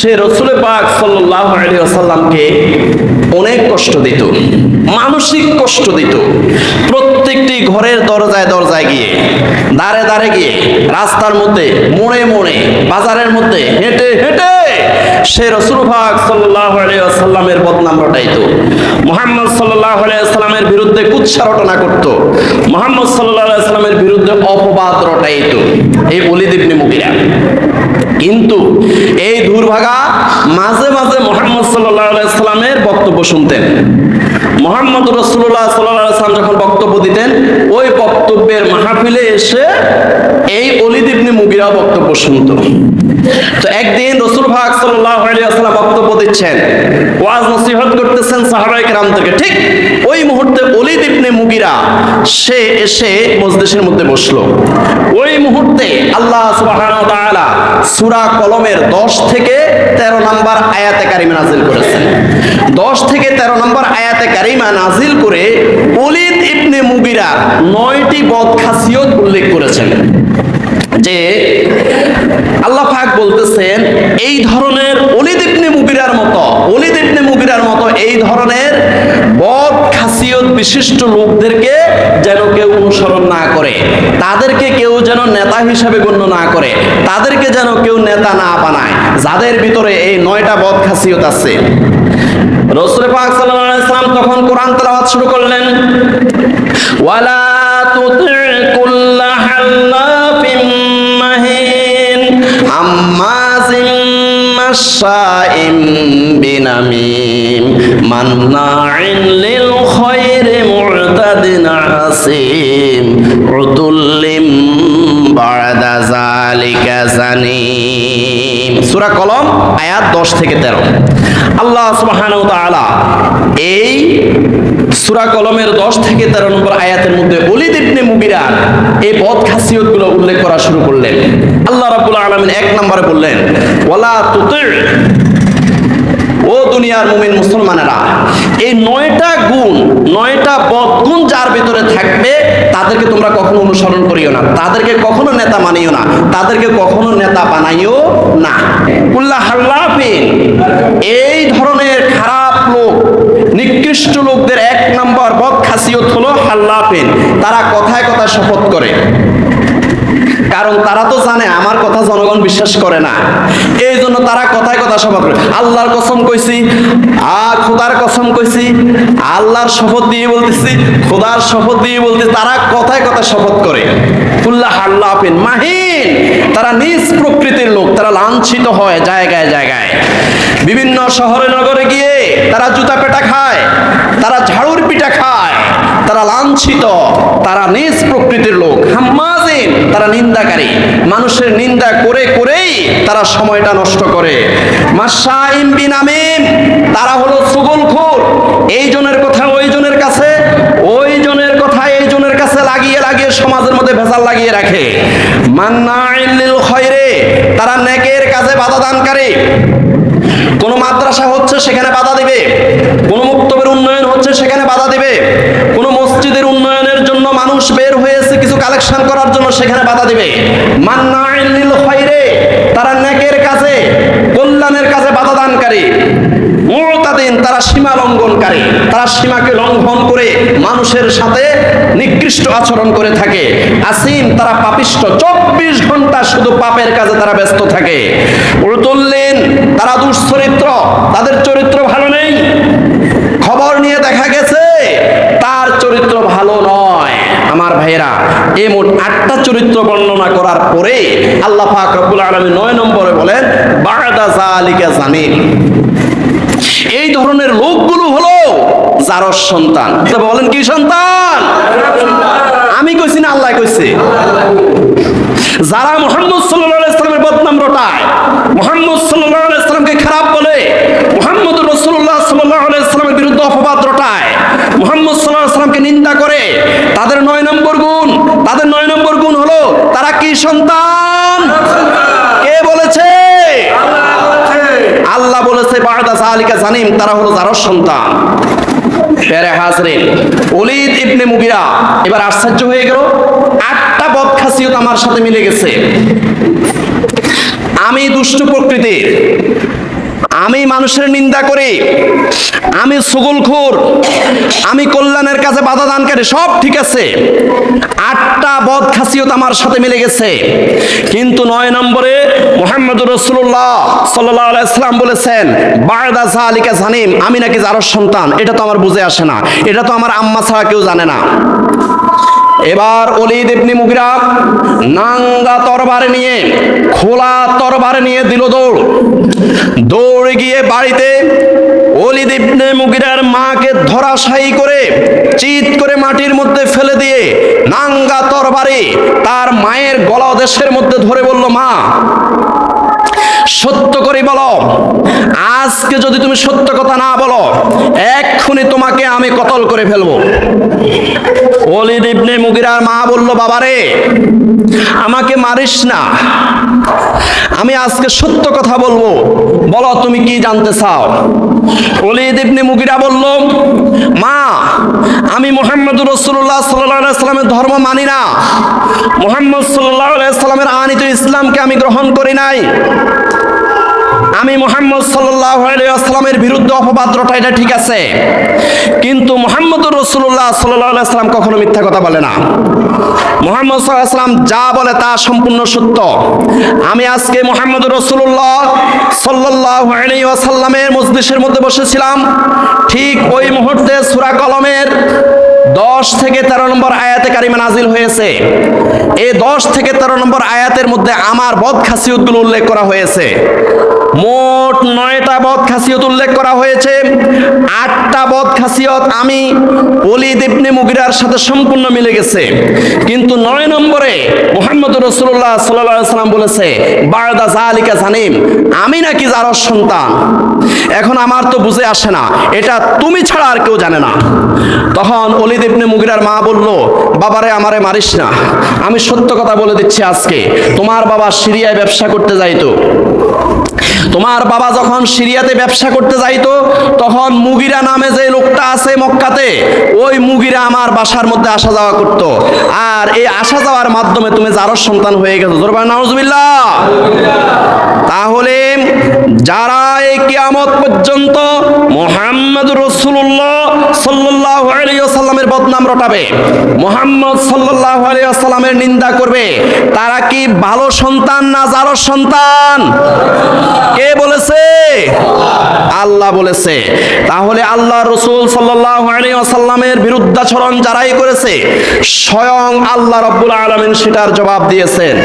সে রসুল পাক সাল্লাহ আসাল্লামকে অনেক কষ্ট দিত, মানসিক কষ্ট দিত। প্রত্যেকটি ঘরের দরজায় দরজায় গিয়ে দাঁড়ে দাঁড়ে গিয়ে, রাস্তার মধ্যে, মোড়ে মোড়ে, বাজারের মধ্যে হেঁটে হেঁটে সে রসুল পাক সাল্লাহ আসাল্লামের বদনাম রটাইত। মোহাম্মদ সাল্লাহ আলাইসাল্লামের বিরুদ্ধে কুৎসা রটনা করত। মোহাম্মদ সাল্লাহ বিরুদ্ধে অপবাদ রটাইত। এই অলিদ ইবনে মুগিরা। কিন্তু এই দুর্ভাগা মাঝে মাঝে মোহাম্মদ সাল্লামের বক্তব্য শুনতেন। মোহাম্মদ রসুল্লাহ সাল্লাম যখন বক্তব্য দিতেন, ওই বক্তব্যের মাহফিলে এসে এই অলিদ ইবনে মুগিরা বক্তব্য শুনত। তো একদিন রসুল ভাগ সাল্লাম বক্তব্য দিচ্ছেন। ওয়াজ নসিহত করতেছেন সাহাবাই কেরামদেরকে। ঠিক ওই মুহূর্তে অলিদ মুগিরা, সে এসে মসজিদের মধ্যে বসল। ওই মুহূর্তে আল্লাহ তাআলা সূরা কলমের 10 থেকে 13 নম্বর আয়াতে কারিমা নাজিল করেছেন 10 থেকে 13 নম্বর আয়াতে কারিমা নাজিল করে অলিদ ইবনে মুগিরা নয়টি বদ খাসিয়ত উল্লেখ করেছেন। যে আল্লাহ পাক বলতেছেন, এই ধরনের অলিদ ইবনে মুগিরার মতো অলিদ ইবনে মুগিরার মতো এই ধরনের বদ খাসিয়ত বিশিষ্ট লোকদেরকে যেন কেউ অনুসরণ না করে, তাদেরকে কেউ যেন নেতা হিসাবে গণ্য না করে, তাদেরকে যেন কেউ নেতা না বানায়। যাদের ভিতরে এই নয়টা বদ খাসিয়ত আছে। রসুল পাক সাল্লাল্লাহু আলাইহি সাল্লাম তখন কোরআন তেলাওয়াত শুরু করলেন। ওয়ালা তুতি কুল্লা হাল্লাফিম মাহিন, আম্মাজিম মাশাইম বিনামিম। মান্নাইন লিল খায়রি মু'তাদিন আসিম, উতুল্লিম বাদা জালিকা জানিম। সূরা কলম, আয়াত 10 থেকে 13 আল্লাহ সুবহানাহু ওয়া তাআলা এই সূরা কলমের 10 থেকে 13 নম্বর আয়াতের মধ্যে ওলিদ ইবনে মুগিরা এই বদ খাসিয়তগুলো উল্লেখ করা শুরু করলেন। আল্লাহ রাব্বুল আলামিন এক নম্বরে বললেন, ওয়ালা তুতি দুনিয়ার মুমিন মুসলমানেরা, এই নয়টা গুণ, নয়টা বদগুণ যার ভিতরে থাকবে, তাদেরকে তোমরা কখনো অনুসরণ করিও না। তাদেরকে কখনো নেতা মানিও না। তাদেরকে কখনো নেতা বানাইও না। উল্লাহ হাল্লাফিন এই ধরনের খারাপ লোক, নিকৃষ্ট লোকদের এক নম্বর বদ খাসিয়ত হলো হাল্লাফিন তারা কথায় কথায় শপথ করে। কারণ তারা তো জানে, আমার কথা জনগণ বিশ্বাস করে না। এই জন্য তারা কথায় কথা শপথ করে। আল্লাহর কসম কইছি, আ, খোদার কসম কইছি, আল্লাহর শপথ দিয়ে বলতেছি, খোদার শপথ দিয়ে বলতে তারা কথায় কথা শপথ করে। কুল্লাহ আল্লাহিন মাহিন! তারা নিজ প্রকৃতির লোক, তারা লাঞ্ছিত হয় জায়গায় জায়গায়। বিভিন্ন শহরে নগরে গিয়ে তারা জুতা পেটা খায়, তারা ঝাড়ুর পিঠা খায়। তারা লাঞ্ছিত, তারা নিজ প্রকৃতির লোক। হাম্মাজিন, তারা নিন্দাকারী। মানুষের নিন্দা করে করেই তারা সময়টা নষ্ট করে। মাসাইম বিনামিম তারা হলো সুগলখোর এই জনের কথা ওই জনের কাছে, ওই জনের কথা এই জনের কাছে লাগিয়ে লাগিয়ে সমাজের মধ্যে ভেজাল লাগিয়ে রাখে। মান্নাইল খয়রে, তারা নেকের কাজে বাধা দানকারী। কোন মাদ্রাসা হচ্ছে সেখানে বাধা দিবে কোন মুক্তবের উন্নয়ন হচ্ছে সেখানে বাধা দিবে কোন মসজিদের উন্নয়নের জন্য মানুষ বের হয়েছে কিছু করার জন্য সেখানে বাধা দিবে। তারা নেকের কাজে কল্যাণের কাজে বাধা দানকারী। মুতাদিন, তারা সীমা লঙ্ঘনকারী। তারা সীমাকে লঙ্ঘন করে মানুষের সাথে নিকৃষ্ট আচরণ করে থাকে। আসিম, তারা পাপিষ্ট। চব্বিশ ঘণ্টা শুধু পাপের কাজে তারা ব্যস্ত থাকে। উতুল্লিন তারা দুশ্চরিত্র। তাদের চরিত্র ভালো নেই খবর নিয়ে দেখা গেছে তার চরিত্র ভালো নয় আমার ভাইয়েরা এই মোট আটটা চরিত্র বর্ণনা করার পরে আল্লাহ পাক রব্বুল আলামিন নয় নম্বরে বলেন, বাদা জালিকা জানিন। এই ধরনের লোকগুলো হলো জারস সন্তান। বলেন কি সন্তান? আমি কইছি না আল্লাহ কইছে? যারা মোহাম্মদ সাল্লাল্লাহু ইসলামের বদনাম রটায়, মোহাম্মদ সাল্লাল্লাহু ইসলামকে খারাপ বলে মোহাম্মদ রসুল্লাহ সাল্লাল্লাহু ইসলামের বিরুদ্ধে অপবাদ রটায় মোহাম্মদ সাল্লাল্লাহু নিন্দা করে। তাদের নয় নম্বর গুণ, তাদের নয় নম্বর গুণ হলো তারা কি সন্তান? কে বলেছে? আল্লাহ বলেছে জালিকা জানিম, তারা হলো যারস সন্তান। হাজরিন ইবনে এবার আশ্চর্য হয়ে গেল, আটটা বদখাসিয়ত আমার সাথে মিলে গেছে। আমি দুষ্ট প্রকৃতির আমি মানুষের নিন্দা করি, আমি সুগুলখুর, আমি কল্যাণের কাছে বাধা দানকারী, সব ঠিক আছে। আটটা বদ খাসিয়ত আমার সাথে মিলে গেছে। কিন্তু নয় নম্বরে মোহাম্মদ রসুল্লাহ সাল্লাহ ইসলাম বলেছেন বায়দা জালিকা জানিম, আমি নাকি যারো সন্তান, এটা তো আমার বুঝে আসে না, এটা তো আমার আম্মা ছাড়া কেউ জানে না। এবার অলিদ ইবনি মুগিরা নাঙ্গা তরবারে নিয়ে, খোলা তরবারে নিয়ে দিল দৌড়। দৌড়ে গিয়ে বাড়িতে অলিদ ইবনে মুগিরার মাকে ধরাশায়ী করে চিৎ করে মাটির মধ্যে ফেলে দিয়ে নাঙ্গা তরবারে তার মায়ের গলা দেশের মধ্যে ধরে বলল, মা, সত্য করে বলো। আজকে যদি তুমি সত্য কথা না বলো, এক্ষুনি তোমাকে আমি কতল করে ফেলব। অলিদ ইবনে মুগিরার মা বলল, বাবারে, আমাকে মারিস না। আমি আজকে সত্য কথা বলব। বলো, তুমি কি জানতে চাও? অলিদ ইবনে মুগিরা বলল, মা, আমি মোহাম্মদ রসুল্লাহ সাল্লাহ সাল্লামের ধর্ম মানি না। মোহাম্মদ সাল্লাহ সাল্লামের আনিত ইসলামকে আমি গ্রহণ করি নাই। আমি মোহাম্মদ সাল্লাহ আসলামের বিরুদ্ধে অপবাদ রটা, এটা ঠিক আছে। কিন্তু মোহাম্মদ রসুল্লাহ সাল্লাম কখনো মিথ্যা কথা বলে না। মোহাম্মদ সাল্লাম যা বলে তা সম্পূর্ণ সত্য। আমি আজকে মোহাম্মদ রসুল্লাহ সাল্লাহ আসাল্লামের মজলিসের মধ্যে বসেছিলাম। ঠিক ওই মুহূর্তে সুরা কলমের দশ থেকে তেরো নম্বর আয়াতে কারিমা নাজিল হয়েছে। এই দশ থেকে তেরো নম্বর আয়াতের মধ্যে আমার বদ খাসিয়তগুলো উল্লেখ করা হয়েছে। মোট নয়টা বদ খাসিয়ত উল্লেখ করা হয়েছে। আটটা বদ খাসিয়ত আমি অলি দেবনে মুগিরার সাথে সম্পূর্ণ মিলে গেছে। কিন্তু নয় নম্বরে মোহাম্মদ রসুল্লাহ সাল্লাহ সাল্লাম বলেছে বারদা জালিকা জানিম, আমি নাকি যার সন্তান। এখন আমার তো বুঝে আসে না, এটা তুমি ছাড়া আর কেউ জানে না। তখন অলিদ ইবনে মুগিরার মা বলল, বাবারে, আমারে মারিস না। আমি সত্য কথা বলে দিচ্ছি আজকে, তোমার বাবা সিরিয়ায় ব্যবসা করতে যাইতো। তোমার বাবা যখন সিরিয়াতে ব্যবসা করতে যাইতো, তখন মুগিরা নামে যে লোকটা আছে মক্কাতে, ওই মুগিরা আমার বাসার মধ্যে আসা যাওয়া করতো। আর এই আসা যাওয়ার মাধ্যমে তুমি যারো সন্তান হয়ে গেছো। জোরবার নাউজুবিল্লাহ। তাহলে যারা এই কিয়ামত পর্যন্ত মোহাম্মদ রসুল্লাহ সাল্লাহ আলিয়াল্লামের বদনাম রটাবে, মোহাম্মদ সাল্লাহ আলিয়াল্লামের নিন্দা করবে, তারা কি ভালো সন্তান না যারো সন্তান? কে বলেছে? আল্লাহ বলেছে। তাহলে আল্লাহ রসুল সাল্লাহ আলিয়াল্লামের বিরুদ্ধাচরণ যারাই করেছে, স্বয়ং আল্লাহ রব্বুল আলমিন সেটার জবাব দিয়েছেন।